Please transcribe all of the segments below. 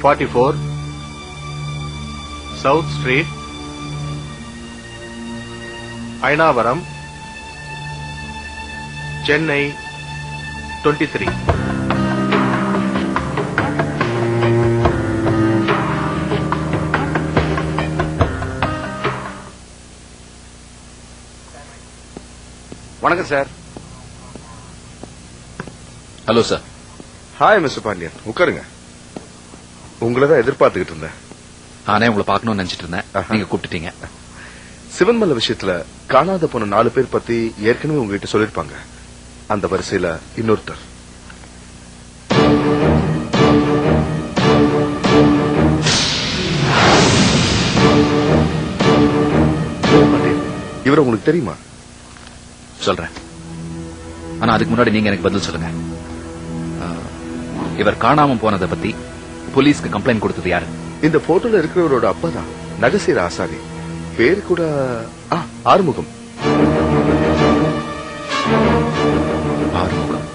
Forty four south street Ayanavaram Chennai twenty three வணக்கம் sir hello sir hi mister Pandian உட்காருங்க. உங்களை தான் எதிர்பார்த்துக்கிட்டு இருந்தேன். நானே உங்களை பார்க்கணும்னு நினைச்சிட்டு இருந்தேன். நீங்க கூப்பிட்டுட்டீங்க. சிவன்மலை விஷயத்துல காணாத போன நாலு பேர் பத்தி ஏற்கனவே உங்ககிட்ட சொல்லிருப்பாங்க அந்த வரிசையில இன்னொருத்தர். இவர் உங்களுக்கு தெரியுமா? சொல்றேன். ஆனா அதுக்கு முன்னாடி நீங்க எனக்கு பதில் சொல்லுங்க. இவர் காணாம போனதை பத்தி போலீஸ்க்கு கம்ப்ளைண்ட் கொடுத்தது யாரு? இந்த போட்டோல இருக்கிறவரோட அப்பா தான் நகசீர ஆசாரி. பேரு கூட ஆறுமுகம். ஆறுமுகம்.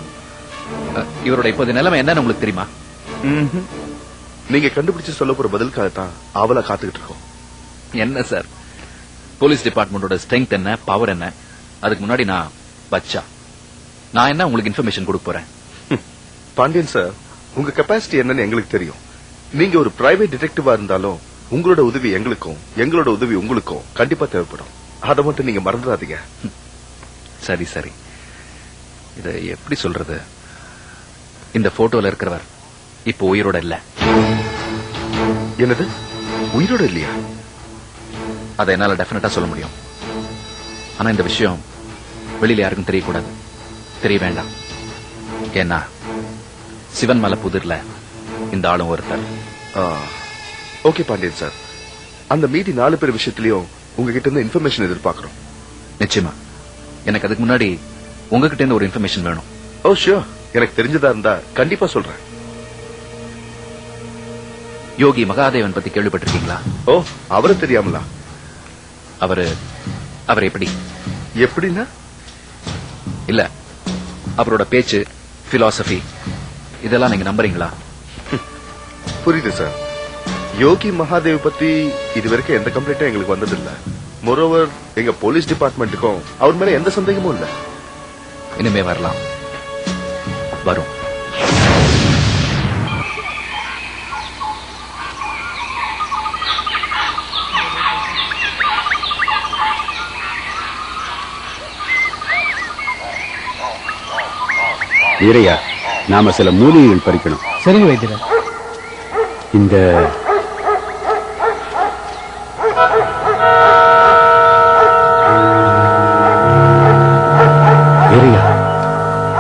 இவரோட இப்போதைய நிலைமை என்னன்னு உங்களுக்கு தெரியுமா? நீங்க கண்டுபிடிச்சு சொல்ல போற பதிலுக்காக தான் அவளை காத்துக்கிட்டு இருக்கோம். என்ன சார்? போலீஸ் டிபார்ட்மெண்டோட ஸ்ட்ரென்த் என்ன பவர் என்ன? அதுக்கு முன்னாடி நான் பச்சா. நான் என்ன உங்களுக்கு இன்ஃபர்மேஷன் கொடுக்க போறேன்? பாண்டியன் சார் உங்க கெப்பாசிட்டி என்னன்னு எங்களுக்கு தெரியும். நீங்க ஒரு பிரைவேட் டிடெக்டிவா இருந்தாலும் உங்களோட உதவி எங்களுக்கும் எங்களோட உதவி உங்களுக்கும் கண்டிப்பா தேவைப்படும். அதை மட்டும் நீங்க மறந்துடாதீங்க. சரி சரி. இத எப்படி சொல்றது? இந்த போட்டோல இருக்கிறவர் இப்போ உயிரோட இல்ல. என்னது? உயிரோட இல்லையா? அதை என்னால டெஃபினட்டா சொல்ல முடியும். ஆனா இந்த விஷயம் வெளியில யாருக்கும் தெரியக்கூடாது. தெரிய வேண்டாம். ஏன்னா சிவன் மலை புதிர்ல இந்த ஆளும் ஒருத்தர். Okay Pandian sir. அந்த மீதி நாலு பேர் விஷயத்திலயும் உங்ககிட்ட இருந்து இன்ஃபர்மேஷன் எதிர்பார்க்கிறோம். நிச்சயமா. எனக்கு அதுக்கு முன்னாடி உங்ககிட்ட இருந்து ஒரு இன்ஃபர்மேஷன் வேணும். ஓ ஷியோர் எனக்கு தெரிஞ்சதா இருந்தா கண்டிப்பா சொல்றேன். யோகி மகாதேவன் பத்தி கேள்விப்பட்டிருக்கீங்களா? ஓ அவரை தெரியாமலா? அவரு அவர் எப்படி? எப்படின்னா? இல்ல அவரோட பேச்சு பிலாசபி இதெல்லாம் நீங்க நம்புறீங்களா? புரியுது சார் யோகி மகாதேவ் பத்தி இதுவரைக்கும் எந்த கம்ப்ளைண்ட்டும் எங்களுக்கு வந்ததில்ல. மொரோவர் எங்க போலீஸ் டிபார்ட்மெண்ட்டுக்கும் அவர் மேல எந்த சந்தேகமும் இல்ல. இனிமே வரலாம். வரும். வீரையா நாம சில மூலிகைகள் பறிக்கணும். சரிங்க வைத்தியர். இந்த வீரையா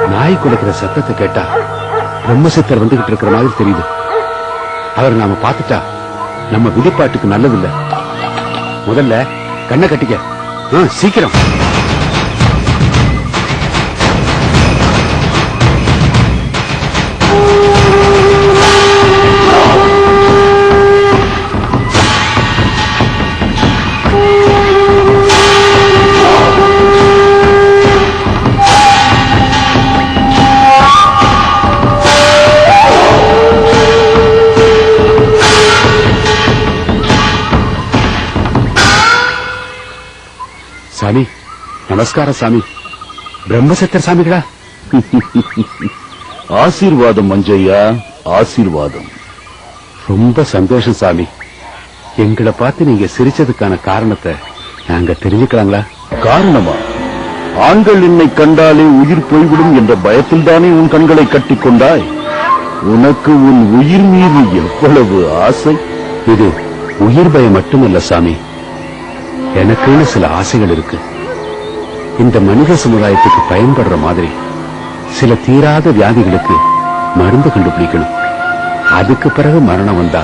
நாய் குலைக்கிற சத்தத்தை கேட்டா பிரம்மசித்தர் வந்துகிட்டு இருக்கிற மாதிரி தெரியுது. அவர் நாம பார்த்துட்டா நம்ம விழிப்பாட்டுக்கு நல்லதில்லை. முதல்ல கண்ணை கட்டிக்க. ஆ, சீக்கிரம். சாமி நமஸ்காரம் சாமி பிரம்மசத்தர் சாமிகளா ஆசீர்வாதம் மஞ்சையா ஆசீர்வாதம் ரொம்ப சந்தோஷம் சாமி எங்களை பார்த்து நீங்க சிரிச்சதுக்கான காரணத்தை நாங்க தெரிஞ்சுக்கலாங்களா காரணமா ஆண்கள் என்னை கண்டாலே உயிர் போய்விடும் என்ற பயத்தில் தானே உன் கண்களை கட்டிக் கொண்டாய் உனக்கு உன் உயிர் மீது எவ்வளவு ஆசை இது உயிர் பயம் மட்டுமல்ல சாமி எனக்குன்னு சில ஆசைகள் இருக்கு. இந்த மனித சமுதாயத்துக்கு பயன்படுற மாதிரி சில தீராத வியாதிகளுக்கு மருந்து கண்டுபிடிக்கணும். அதுக்கு பிறகு மரணம் வந்தா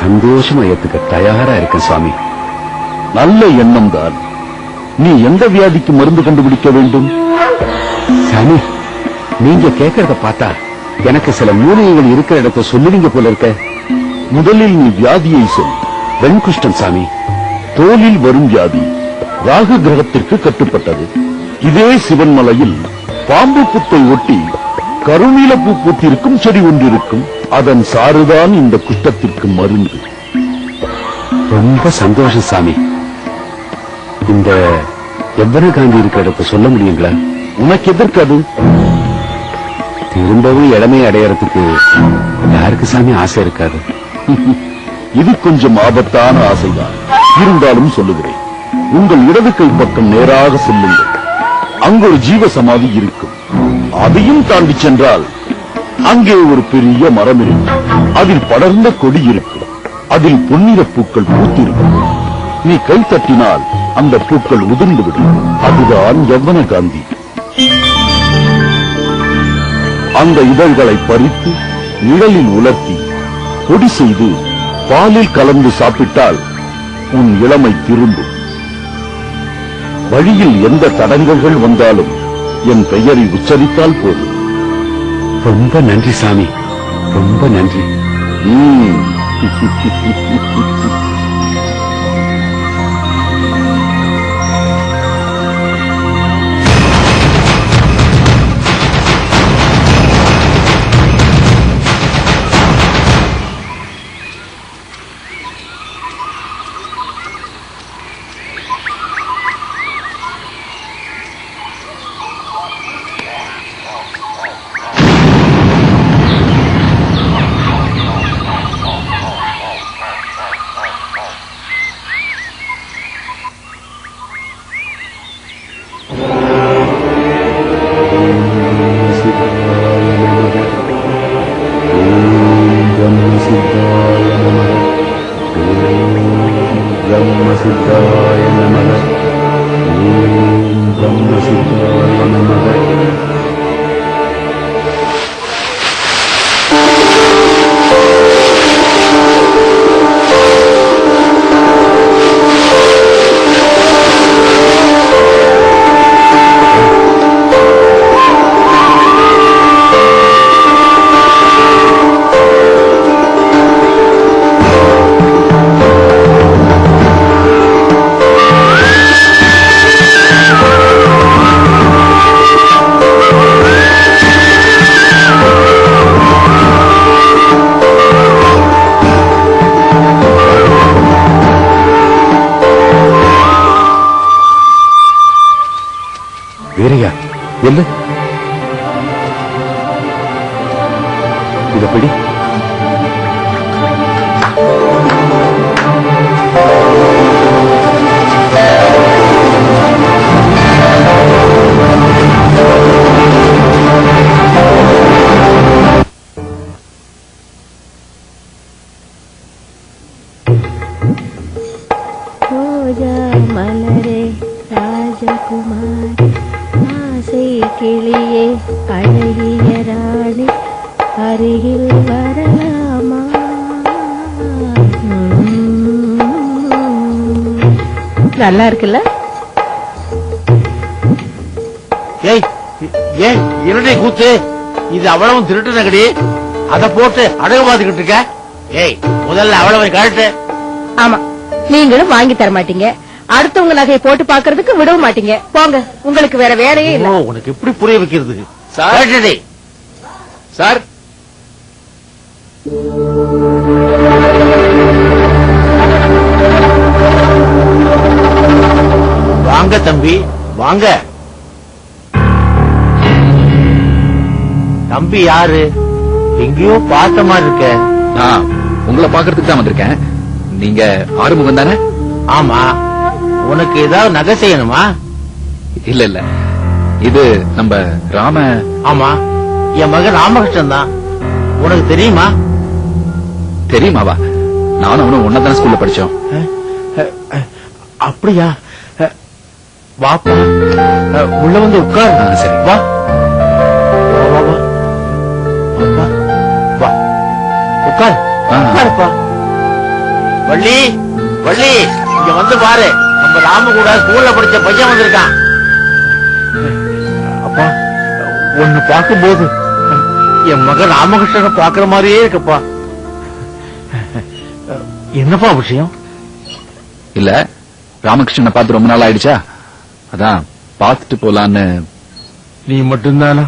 சந்தோஷமா ஏத்துக்க தயாரா இருக்கேன் சுவாமி. நல்ல எண்ணம் தான். நீ எந்த வியாதிக்கு மருந்து கண்டுபிடிக்க வேண்டும்? சாமி நீங்க கேட்கறத பார்த்தா எனக்கு சில மூலிகைகள் இருக்கிற இடத்த சொல்லுவீங்க போல இருக்க. முதலில் நீ வியாதியை சொல். வெண்குஷ்டம் சாமி. தோலில் வரும் வியாதி ராகு கிரகத்திற்கு கட்டுப்பட்டது. இதே சிவன்மலையில் பாம்பு புத்தை ஒட்டி கருநீலப்பூ பூத்திருக்கும் செடி ஒன்று இருக்கும் அதன் சாறுதான் இந்த குற்றத்திற்கு மருந்து. ரொம்ப சந்தோஷம் சாமி. இந்த எவ்வளவு காந்தி இருக்கிற இடத்தை சொல்ல முடியுங்களா? உனக்கு எதற்கு அது? திரும்பவும் இளமை அடையறதுக்கு யாருக்கு சாமி ஆசை இருக்காது? இது கொஞ்சம் ஆபத்தான ஆசைதான். இருந்தாலும் சொல்லுகிறேன். உங்கள் இடது கை பக்கம் நேராக செல்லுங்கள். அங்கு ஒரு ஜீவ சமாதி இருக்கும். அதையும் தாண்டி சென்றால் அங்கே ஒரு பெரிய மரம் இருக்கும். அதில் படர்ந்த கொடி இருக்கும். அதில் பொன்னிற பூக்கள் பூத்திருக்கும். நீ கை தட்டினால் அந்த பூக்கள் உதிர்ந்துவிடும். அதுதான் யவன காந்தி. அந்த இதழ்களை பறித்து நிழலில் உலர்த்தி பொடி செய்து பாலில் கலந்து சாப்பிட்டால் உன் இளமை திரும்பும். வழியில் எந்த தடங்கல்கள் வந்தாலும் என் பெயரை உச்சரித்தால் போதும். ரொம்ப நன்றி சாமி. ரொம்ப நன்றி. அருகில் வரலாமா? நல்லா இருக்குல்ல? ஏய் ஏய் இரட்டை கூத்து. இது அவ்வளவும் திருட்டு நகடி அத போட்டு அடகு பாத்துக்கிட்டு இருக்க. ஏய் முதல்ல அவ்வளவு கழட்டு. ஆமா. நீங்களும் வாங்கி தர மாட்டீங்க. அடுத்தவங்க நகையை போட்டு பாக்குறதுக்கு விடவும் மாட்டீங்க. போங்க உங்களுக்கு வேற வேலையே இல்ல. உனக்கு எப்படி புரிய வைக்கிறதுக்கு கழட்டுடி. சார் வாங்க. தம்பி யாரு? எங்கேயோ பார்த்த மாதிரி இருக்க. நான் உங்களை பாக்குறதுக்கு தான் வந்திருக்கேன். நீங்க ஆறுமுகம் தானே? ஆமா. உனக்கு ஏதாவது நகை செய்யணுமா? இல்ல இல்ல. இது நம்ம ராம ஆமா. என் மகன் ராமகிருஷ்ணன் தான். உனக்கு தெரியுமா? தெரியுமாவா? நானும் அவனும் ஒன்னதான ஸ்கூல்ல படிச்சோம். அப்படியா? வாப்பா. உள்ள வந்து உட்கார். சரி. வா. வா, வா வா. வாப்பா, வா. உட்கார். ஆ. உட்காருப்பா. வள்ளி வள்ளி இங்க வந்து பாரு. நம்ம ராம கூட ஸ்கூல்ல படிச்ச பையன் வந்திருக்கான். அப்பா உன்னை பார்க்கும்போது என் மகன் ராமகிருஷ்ணனை பாக்குற மாதிரியே இருக்குப்பா. என்னப்பா விஷயம்? இல்ல ராமகிருஷ்ணனை பார்த்து ரொம்ப நாள் ஆயிடுச்சா அதான் பார்த்துட்டு போலான்னு. நீ மட்டும்தானா?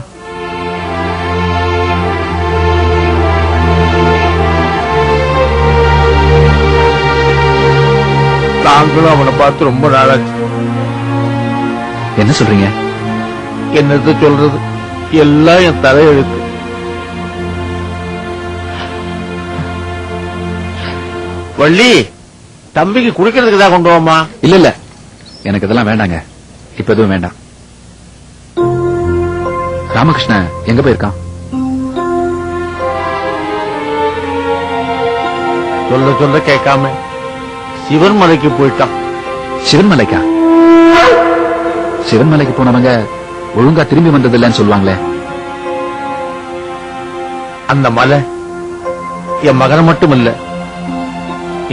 நாங்களும் அவனை பார்த்து ரொம்ப நாளாச்சு. என்ன சொல்றீங்க? என்னது சொல்றது? எல்லாம் என் தலையெழுத்து. வள்ளி தம்பிக்கு குடிக்கிறதுக்கு தான் கொண்டு வாமா இல்ல இல்ல. எனக்கு இதெல்லாம் வேண்டாங்க. இப்ப எதுவும் வேண்டாம். ராமகிருஷ்ணன் எங்க போயிருக்கான்? சொல்ல சொல்ல கேட்காம சிவன் மலைக்கு போயிட்டான். சிவன்மலைக்கா? சிவன்மலைக்கு போனவங்க ஒழுங்கா திரும்பி வந்தது இல்லைன்னு சொல்லுவாங்களே. அந்த மலை என் மகன் மட்டும் இல்ல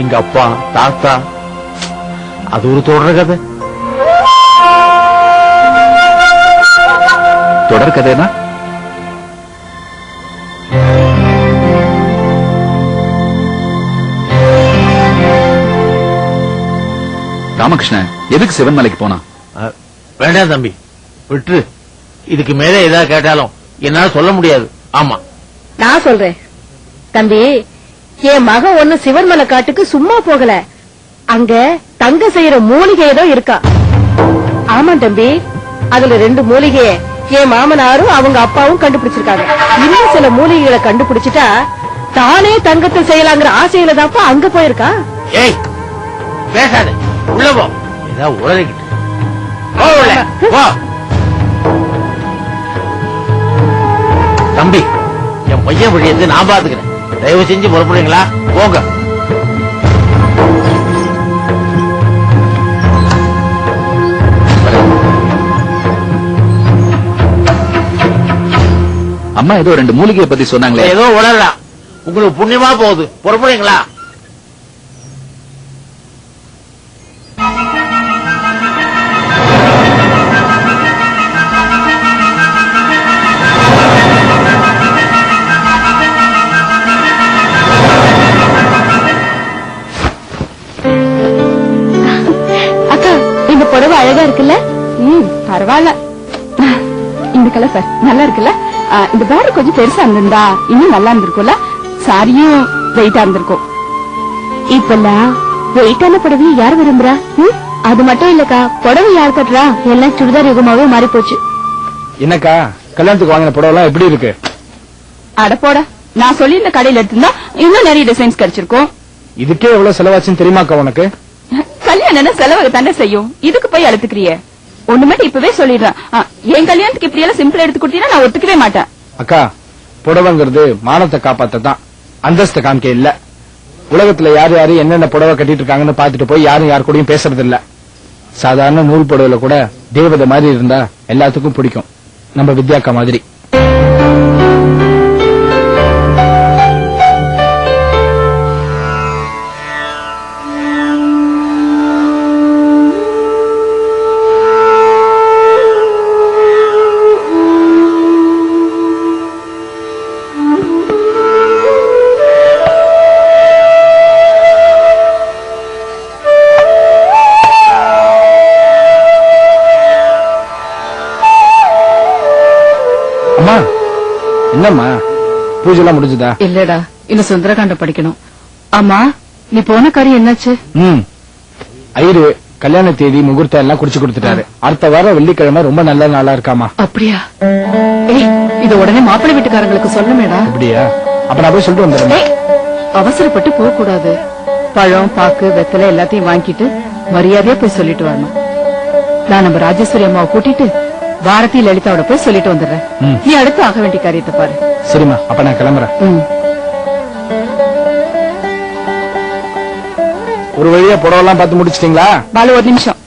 எங்க அப்பா தாத்தா அது ஒரு தொடர் கதை. தொடர் கதைனா ராமகிருஷ்ணன் எதுக்கு சிவன்மலைக்கு போனான் அஹ், வேண்டாம் தம்பி. விட்டுரு இதுக்கு மேல ஏதாவது கேட்டாலும் என்னால சொல்ல முடியாது. ஆமா. நான் சொல்றேன். தம்பி என் மகன் ஒண்ணு சிவன்மலை காட்டுக்கு சும்மா போகல. அங்க தங்க செய்யற மூலிகை ஏதோ இருக்கா. ஆமா தம்பி. அதுல ரெண்டு மூலிகைய. என் மாமனாரும் அவங்க அப்பாவும் கண்டுபிடிச்சிருக்காங்க. இன்னும் சில மூலிகைகளை கண்டுபிடிச்சிட்டா தானே தங்கத்தை செய்யலாங்கிற ஆசையில தான்ப்பா அங்க போயிருக்கா? ஏய் பேசாத. உள்ள போ. ஏதாவது உளறிக்கிட்டு போ உள்ள, போ. தம்பி என் பையன் விஷயத்தை நான் பாத்துக்கிறேன். தயவு செஞ்சு புறப்படுறீங்களா? போங்க. அம்மா ஏதோ ரெண்டு மூலிகையை பத்தி சொன்னாங்களே. ஏதோ உளறலாம் உங்களுக்கு புண்ணியமா போகுது. புறப்படுறீங்களா? அக்கா இந்த புடவை அழகா இருக்குல்ல? ம் பரவாயில்ல. இந்த கலர் சார் நல்லா இருக்குல்ல? இந்த பார்டர் கொஞ்சம் பெருசா இருந்திருந்தா இன்னும் நல்லா இருந்திருக்கும்ல? சாரியும் வெயிட்டா இருந்திருக்கும். இப்பெல்லாம் வெயிட்டான புடவையை யார் விரும்புறா? அது மட்டும் இல்லக்கா புடவை யார் கட்டுறா? எல்லாம் சுடிதார் யுகமாவே மாறி போச்சு என்னக்கா கல்யாணத்துக்கு வாங்கின புடவை எப்படி இருக்கு? அட போட நான் சொல்லி இந்த கடையில எடுத்திருந்தா இன்னும் நிறைய டிசைன்ஸ் கிடைச்சிருக்கும். இதுக்கே எவ்வளவு செலவாச்சுன்னு தெரியுமாக்கா உனக்கு? கல்யாணம் செலவு தானே செய்யும். இதுக்கு போய் அழுத்துக்கிறிய? ஒண்ணுமே இப்பவே சொல்லிடுறேன். என் கல்யாணத்துக்கு இப்படி எல்லாம் சிம்பிள் எடுத்து கொடுத்தீங்கன்னா நான் ஒத்துக்கவே மாட்டேன். அக்கா புடவைங்கிறது மானத்தை காப்பாத்ததான் அந்தஸ்தை காமிக்க இல்ல. உலகத்துல யார் யாரு என்னென்ன புடவை கட்டிட்டு இருக்காங்கன்னு பாத்துட்டு போய் யாரும் யார் கூடயும் பேசுறது இல்ல சாதாரண நூல் புடவைல கூட தேவதை மாதிரி இருந்தா எல்லாத்துக்கும் பிடிக்கும். நம்ம வித்யாக்கா மாதிரி. என்னம்மா பூஜை எல்லாம் முடிஞ்சுதா? இல்லடா இன்னும் சுந்தரகாண்டம் படிக்கணும். ஆமா நீ போன காரியம் என்னாச்சு? ம். ஐயரு கல்யாண தேதி முகூர்த்தம் எல்லாம் குறிச்சு கொடுத்துட்டாரு. அடுத்த வாரம் வெள்ளிக்கிழமை ரொம்ப நல்ல நாளா இருக்காமா அப்படியா? ஏய் இது உடனே மாப்பிள்ளை வீட்டுக்காரங்களுக்கு சொல்லமேடா. அப்படியா? அப்ப நான் போய் சொல்லிட்டு வந்துடுறேன் ஏய், அவசரப்பட்டு போக கூடாது பழம் பாக்கு வெத்தலை எல்லாத்தையும் வாங்கிட்டு மரியாதையா போய் சொல்லிட்டு வரணும். நான் நம்ம ராஜேஸ்வரி அம்மாவை கூட்டிட்டு பாரதி லலிதாவோட போய் சொல்லிட்டு வந்துடுறேன். நீ அடுத்து ஆக வேண்டிய காரியத்தை பாரு. சரிம்மா அப்ப நான் கிளம்புறேன். ஒரு வழியா புடவெல்லாம் பார்த்து முடிச்சிட்டீங்களா? பாலு ஒரு நிமிஷம்.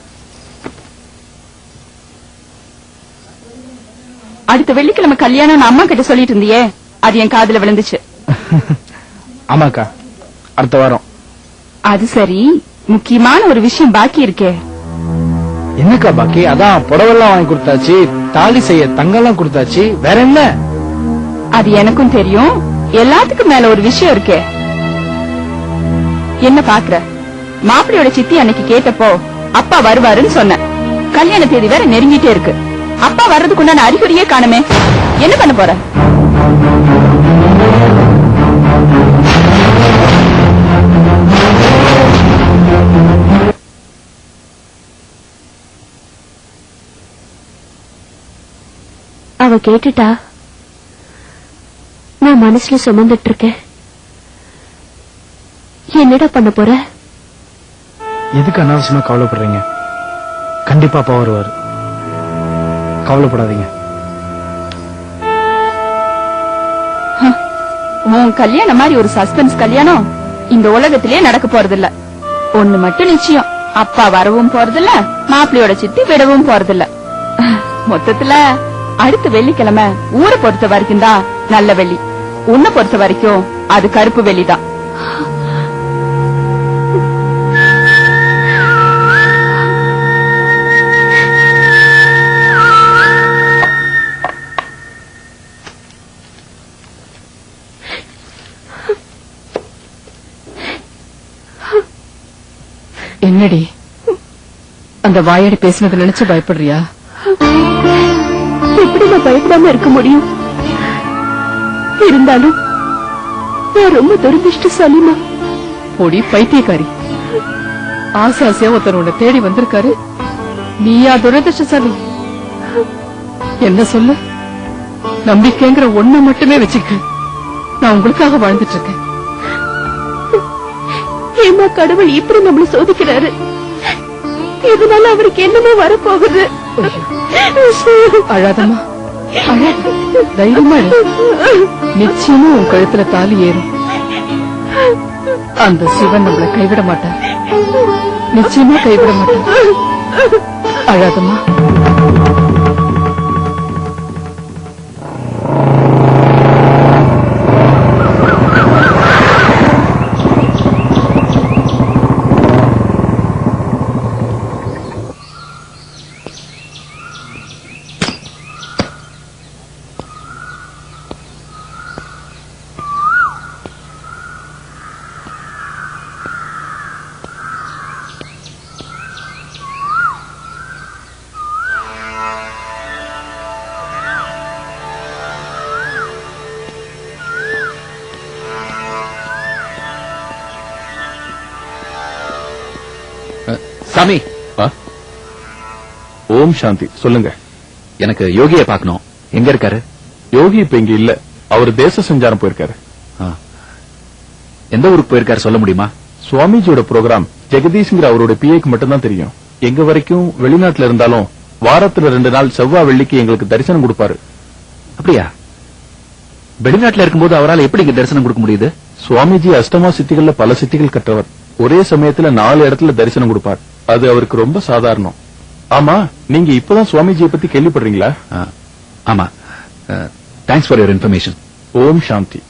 அடுத்த வெள்ளிக்கிழமை கல்யாணம் அம்மா கிட்ட சொல்லிட்டு இருந்தியே அது என் காதுல விழுந்துச்சு. ஆமாக்கா அடுத்த வாரம். அது சரி முக்கியமான ஒரு விஷயம் பாக்கி இருக்கே. என்னக்கா பாக்கி? அதான் புடவெல்லாம் வாங்கி கொடுத்தாச்சு. தாலி செய்ய தங்கம்லாம் கொடுத்தாச்சு. வேற என்ன? அது எனக்கும் தெரியும். எல்லாத்துக்கும் மேல ஒரு விஷயம் இருக்கே. என்ன பாக்குற? மாப்பிளையோட சித்தி அன்னைக்கு கேட்டப்போ அப்பா வருவாருன்னு சொன்ன கல்யாண தேதி வேற நெருங்கிட்டே இருக்கு. அப்பா வர்றதுக்குண்டான அறிகுறியே காணுமே. என்ன பண்ண போற? அவ கேட்டுட்டா? நான் மனசுல சுமந்துட்டு இருக்கேன் என்னடா பண்ண போற? எதுக்கு அனாவசியமா கவலைப்படுறீங்க? கண்டிப்பா அப்பா வருவாரு. கவலைப்படாதீங்க. உன் கல்யாணம் மாதிரி ஒரு சஸ்பென்ஸ் கல்யாணம் இந்த உலகத்திலே நடக்க போறதில்ல. ஒண்ணு மட்டும் நிச்சயம். அப்பா வரவும் போறதில்ல மாப்பிள்ளையோட சித்தி விடவும் போறதில்ல. மொத்தத்துல அடுத்த வெள்ளிக்கிழமை ஊரை பொறுத்த வரைக்கும் தான் நல்ல வெள்ளி. உன்னை பொறுத்த வரைக்கும் அது கருப்பு வெள்ளிதான். என்னடி? அந்த வாயாடி பேசினது நினைச்சு பயப்படுறியா? எப்படி நான் பயப்படாம இருக்க முடியும்? இருந்தாலும் நான் ரொம்ப துரதிருஷ்டசாலிமா பொடி பைத்தியக்காரி. ஆசை ஆசையா ஒருத்தர் உன்னை தேடி வந்திருக்காரு. நீயா துரதிருஷ்டசாலி? என்ன சொல்லு? நம்பிக்கைங்கிற ஒண்ண மட்டுமே வச்சுக்க. நான் உங்களுக்காக வாழ்ந்துட்டு இருக்கேன் ஏமா கடவுள் இப்படி நம்மள சோதிக்கிறாரு? இதனால அவருக்கு என்னமோ வரப்போகுது? அழாதம்மா. தைரியமா நிச்சயமா உன் கழுத்துல தாலி ஏறும். அந்த சிவன் நம்மளை கைவிட மாட்டான் நிச்சயமா கைவிட மாட்டான் அழாதம்மா. சாமி. ஓம் சாந்தி. சொல்லுங்க. எனக்கு யோகியை பார்க்கணும். எங்க இருக்காரு? யோகி இப்ப இங்க இல்ல. அவர் தேச சஞ்சாரம் போயிருக்காரு. எந்த ஊருக்கு போயிருக்காரு சொல்ல முடியுமா? சுவாமிஜியோட ப்ரோக்ராம் ஜெகதீஷ்ங்கிற அவரோட பிஏக்கு மட்டும்தான் தெரியும். எங்க வரைக்கும் வெளிநாட்டுல இருந்தாலும் வாரத்துல ரெண்டு நாள் செவ்வாய் வெள்ளிக்கு எங்களுக்கு தரிசனம் கொடுப்பாரு. அப்படியா? வெளிநாட்டுல இருக்கும்போது அவரால் எப்படி இங்க தரிசனம் கொடுக்க முடியுது? சுவாமிஜி அஷ்டமா சித்திகள்ல பல சித்திகள் கற்றவர். ஒரே சமயத்துல நாலு இடத்துல தரிசனம் கொடுப்பார். அது அவருக்கு ரொம்ப சாதாரணம். ஆமா நீங்க இப்பதான் சுவாமிஜியை பத்தி கேள்விப்படுறீங்களா? ஆமா. தேங்க்ஸ் ஃபார் யுவர் இன்ஃபர்மேஷன் ஓம் சாந்தி.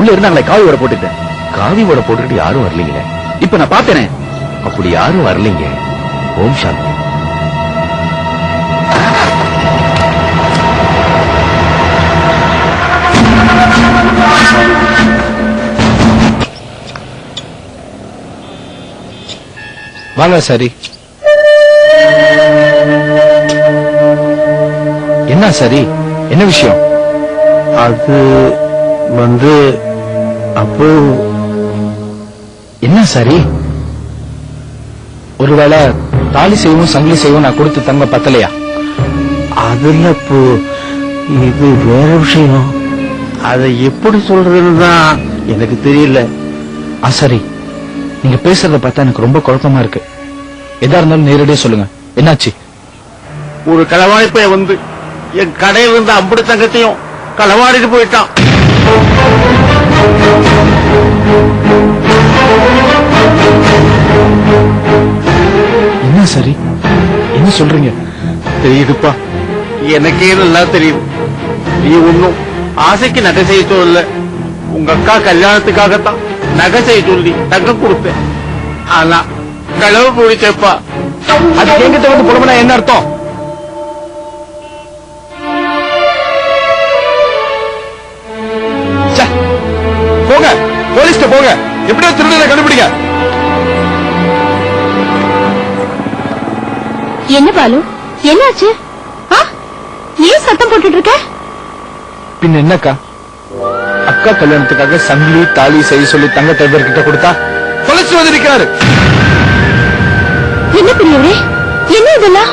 உள்ள இருந்தாங்களே காவி ஓட போட்டுக்கிட்டேன். காவி ஓட போட்டுக்கிட்டு யாரும் வரலீங்களே? இப்ப நான் பார்த்தேனே. அப்படி யாரும் வரலீங்க. ஓம் சாந்தி. வாங்க சரி. என்ன சரி? என்ன விஷயம்? அது வந்து அப்போ என்ன சரி? ஒருவேளை தாலி செய்வோம் சங்கிலி செய்வோம் நான் கொடுத்து தங்க பத்தலையா? அதுல இப்போ இது வேற விஷயம். அதை எப்படி சொல்றதுன்னு தான் எனக்கு தெரியல. ஆ சரி. நீங்க பேசுறத பார்த்தா எனக்கு ரொம்ப குழப்பமா இருக்கு. எதா இருந்தாலும் நேரடியா சொல்லுங்க. என்னாச்சு? ஒரு களவாணிப்பைய வந்து என் கடையில் இருந்த அம்புடி தங்கத்தையும் களவாடிட்டு போயிட்டான். என்ன சரி? என்ன சொல்றீங்க? தெரியுதுப்பா. எனக்கே நல்லா தெரியுது நீ ஒண்ணும் ஆசைக்கு நகை செய்ய சொல்லல. உங்க அக்கா கல்யாணத்துக்காகத்தான் நகை செய்ய சொல்லி நகை கொடுப்பேன் ஆனா களவு பிடிச்சப்பா அது எங்கிட்ட வந்து புலம்புனா என்ன அர்த்தம்? எப்படியோ திருடனை கண்டுபிடிங்க. என்ன பாலு? என்னாச்சு? ஆ? ஏன் சத்தம் போட்டுட்டு இருக்க பின்ன என்னக்கா? அக்கா கல்யாணத்துக்காக சங்கிலி தாலி செய்ய சொல்லி தங்கத்தை இவர்கிட்ட கொடுத்தா தொலைச்சு வந்து நிக்கிறாரு என்ன பெரியவரே? என்ன இதெல்லாம்?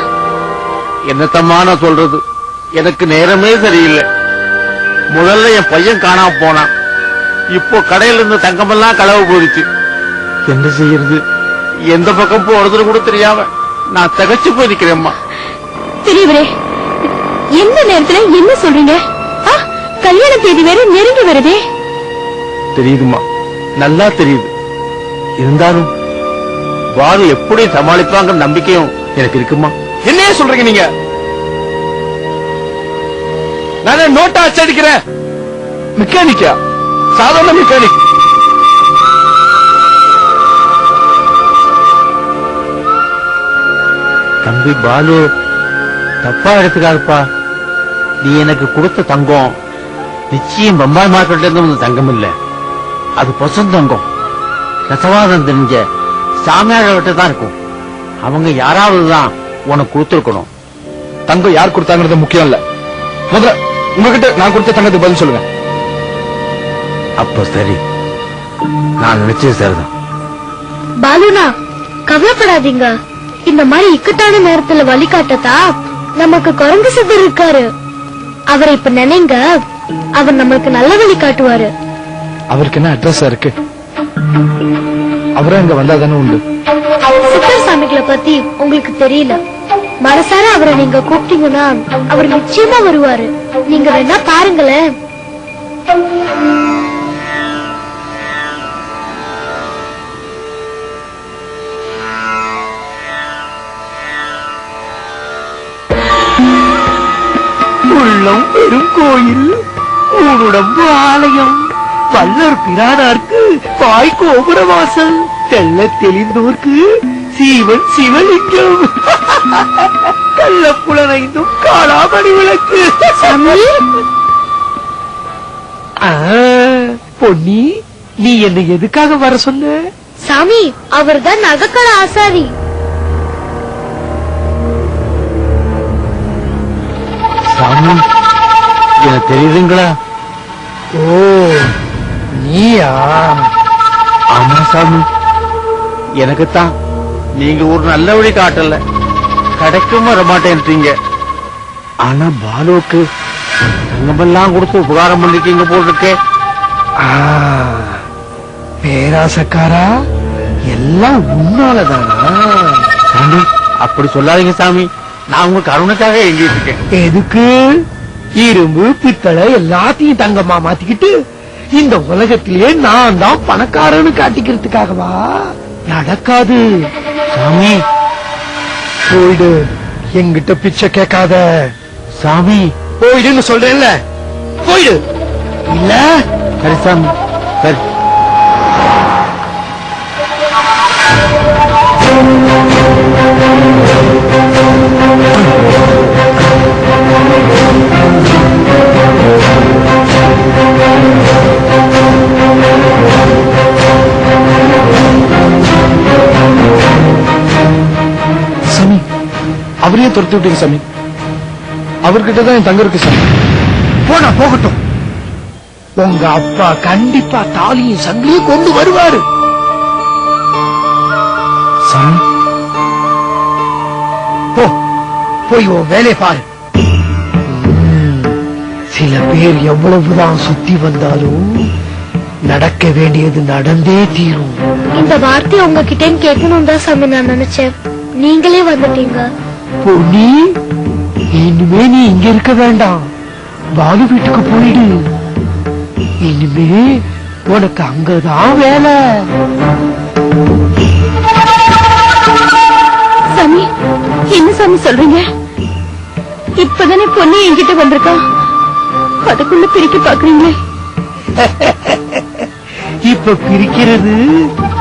என்னத்தம்மா நான் சொல்றது? எனக்கு நேரமே சரியில்லை. முதல்ல என் பையன் காணாம போனான். இப்போ கடையில இருந்த தங்கமெல்லாம் களவு போயிடுச்சு. என்ன செய்யறது? எந்த பக்கம் போறதுன்னு கூட தெரியாம நான் தகச்சு போய் நிக்கிறேம்மா பெரியவரே எந்த நேரத்துல என்ன சொல்றீங்க? கல்யாண தேதி வேற நெருங்கி வருதே. தெரியுதுமா நல்லா தெரியுது. இருந்தாலும் வாரு எப்படி சமாளிப்பாங்க நம்பிக்கையும் எனக்கு இருக்குமா என்னைய சொல்றீங்க நீங்க? நான் நோட்டா அச்சடிக்கிறேன் மெக்கானிக்கா சாதாரண மெக்கானிக் தம்பி பாலு தப்பா எடுத்துக்காதுப்பா நீ எனக்கு கொடுத்த தங்கம் நிச்சயம் பம்பாய் மார்க்கெட்ல இருந்து வந்த தங்கம் இல்ல அது பொசன் தங்கம். ரசவாதம் தெரிஞ்ச சாமியார்கிட்ட தான் இருக்கும். அவங்க யாராவது தான் உனக்கு கொடுத்துருக்கணும். தங்கம் யார் கொடுத்தாங்கிறது முக்கியம் இல்ல. முதல்ல உங்ககிட்ட நான் கொடுத்த தங்கத்துக்கு பதில் சொல்லுங்க. அப்ப சரி. நான் நினைச்சது சரிதான். பாலுனா கவலைப்படாதீங்க. இந்த மாதிரி இக்கட்டான நேரத்துல வழிகாட்டத்தா நமக்கு குரங்கு சித்தர் இருக்காரு. அவரை இப்ப நினைங்க. அவர் நம்மளுக்கு நல்ல வழி காட்டுவாரு. அவருக்கு என்ன அட்ரஸ் இருக்கு? அவரும் இங்க வந்தா தானே உண்டு. சித்தர் சாமிகளை பத்தி உங்களுக்கு தெரியல. மனசார அவரை நீங்க கூப்பிட்டீங்கன்னா அவர் நிச்சயமா வருவாரு. நீங்க வேணா பாருங்களேன். உள்ளம் பெரும் கோயில் ஊருடம்பு ஆலயம் வல்லர் பிரானார்க்கு பாய் கோபுர வாசல் தெல்ல தெளிந்தோர்க்கு சீவன் சிவலிங்கம். கள்ள புலனைந்தும் காளாமணி விளக்கு. பொன்னி நீ என்ன எதுக்காக வர சொன்ன? சாமி அவர்தான் நகைக்கடை ஆசாரி. சாமி எனக்கு தெரியுதுங்களா? ஓ நீயா? ஆமா சாமி. எனக்குத்தான். நீங்க ஒரு நல்ல வழி காட்டல. கிடைக்கும் வர மாட்டேன்றீங்க ஆனா பாலுவுக்கு தங்கமெல்லாம் கொடுத்து உபகாரம் பண்ணிருக்கீங்க போல் இருக்கே பேராசக்காரா? எல்லாம் உன்னாலதானா? சாமி அப்படி சொல்லாதீங்க சாமி. நான் உங்க கருணைக்காக எங்கிட்டு இருக்கேன். எதுக்கு? இரும்பு பித்தளை எல்லாத்தையும் தங்கமா மாத்திக்கிட்டு இந்த உலகத்திலேயே நான் தான் பணக்காரன்னு காட்டிக்கிறதுக்காகவா? நடக்காது. சாமி. போயிடு. எங்கிட்ட பிச்சை கேட்காத. சாமி. போயிடுன்னு சொல்றேன்ல. போயிடு. இல்ல. சரி சாமி. சரி. துரத்தி விட்டீங்க சாமி. அவர்கிட்ட தான் என் தங்க இருக்கு சாமி. போனா போகட்டும். உங்க அப்பா கண்டிப்பா தாலியும் சங்கிலியும் கொண்டு வருவாரு. சாமி. போ போய் உன் வேலையை பாரு. சில பேர் எவ்வளவுதான் சுத்தி வந்தாலும் நடக்க வேண்டியது நடந்தே தீரும். இந்த வார்த்தை உங்ககிட்ட கேட்கணும் தான் சாமி நான் நினைச்சேன். நீங்களே வந்துட்டீங்க. பொன்னி இனிமே நீ இங்க இருக்க வேண்டாம். பாலு வீட்டுக்கு போயிடு. இனிமே உனக்கு அங்கதான் வேலை. சாமி என்ன சாமி சொல்றீங்க? இப்பதானே பொண்ணு என்கிட்ட வந்திருக்கா? அதுக்குள்ள பிரிக்க பாக்குறீங்களே. இப்ப பிரிக்கிறது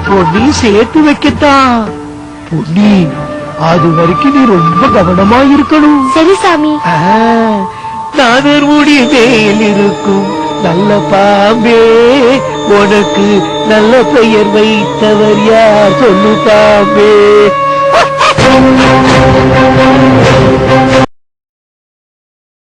பொன்னி சேர்த்து வைக்கத்தான். பொன்னி அது வரைக்கும் நீ ரொம்ப கவனமா இருக்கணும் சரி சாமி. நாதர்முடி மேல் இருக்கும் நல்ல பாம்பே உனக்கு நல்ல பெயர் வைத்தவர் யார் சொல்லு பாம்பே